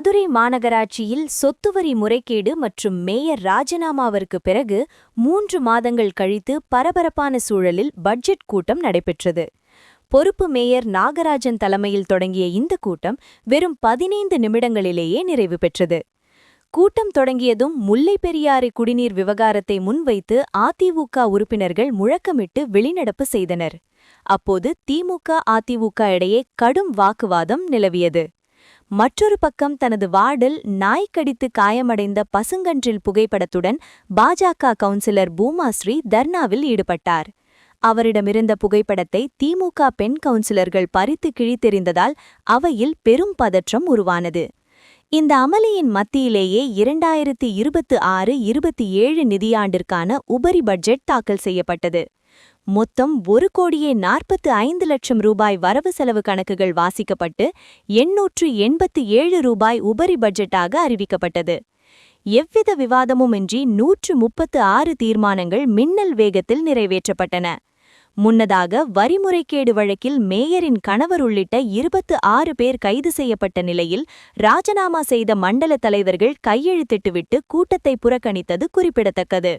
மதுரை மாநகராட்சியில் சொத்துவரி முறைகேடு மற்றும் மேயர் ராஜினாமாவிற்கு பிறகு மூன்று மாதங்கள் கழித்து பரபரப்பான சூழலில் பட்ஜெட் கூட்டம் நடைபெற்றது. பொறுப்பு மேயர் நாகராஜன் தலைமையில் தொடங்கிய இந்த கூட்டம் வெறும் பதினைந்து நிமிடங்களிலேயே நிறைவு பெற்றது. கூட்டம் தொடங்கியதும் முல்லை பெரியாறு குடிநீர் விவகாரத்தை முன்வைத்து அதிமுக உறுப்பினர்கள் முழக்கமிட்டு வெளிநடப்பு செய்தனர். அப்போது திமுக அதிமுக இடையே கடும் வாக்குவாதம் நிலவியது. மற்றொரு பக்கம் தனது வார்டில் நாய் கடித்து காயமடைந்த பசுங்கன்றில் புகைப்படத்துடன் பாஜக கவுன்சிலர் பூமாஸ்ரீ தர்ணாவில் ஈடுபட்டார். அவரிடமிருந்த புகைப்படத்தை திமுக பெண் கவுன்சிலர்கள் பறித்து கிழித்தெறிந்ததால் அவையில் பெரும் பதற்றம் உருவானது. இந்த அமளியின் மத்தியிலேயே இரண்டாயிரத்தி இருபத்து ஆறு இருபத்தி ஏழு நிதியாண்டிற்கான உபரி பட்ஜெட் தாக்கல் செய்யப்பட்டது. மொத்தம் ஒரு கோடியே நாற்பத்து ஐந்து லட்சம் ரூபாய் வரவு செலவு கணக்குகள் வாசிக்கப்பட்டு எண்ணூற்று எண்பத்து ஏழு ரூபாய் உபரி பட்ஜெட்டாக அறிவிக்கப்பட்டது. எவ்வித விவாதமுமின்றி நூற்று முப்பத்து ஆறு தீர்மானங்கள் மின்னல் வேகத்தில் நிறைவேற்றப்பட்டன. முன்னதாக வரிமுறைகேடு வழக்கில் மேயரின் கணவர் உள்ளிட்ட இருபத்து ஆறு பேர் கைது செய்யப்பட்ட நிலையில் ராஜினாமா செய்த மண்டல தலைவர்கள் கையெழுத்திட்டுவிட்டு கூட்டத்தை புறக்கணித்தது குறிப்பிடத்தக்கது.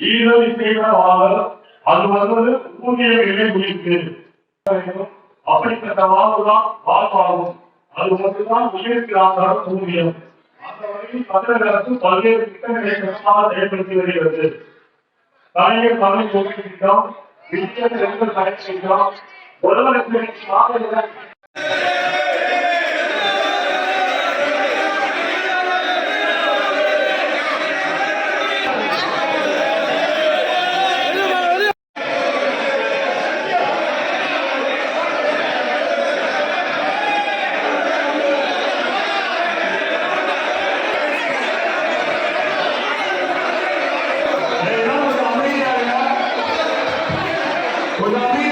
ஈழல் செய்வதாக அது வந்து ஊதிய விலை குறித்து அப்படிப்பட்ட வாழ்வுதான் வாழ்வாகும் அது மட்டும்தான் உயிர்க்கிறார்கள் ஊதியம் அந்த வகையில் தமிழக அரசு பல்வேறு திட்டங்களை சிறப்பாக செயல்படுத்தி வருகிறது கலைஞர் தமிழ் மொழி திட்டம் விஜய செல்வ கலை திட்டம் உறவனுக்கு சுவாமியுடன் Well,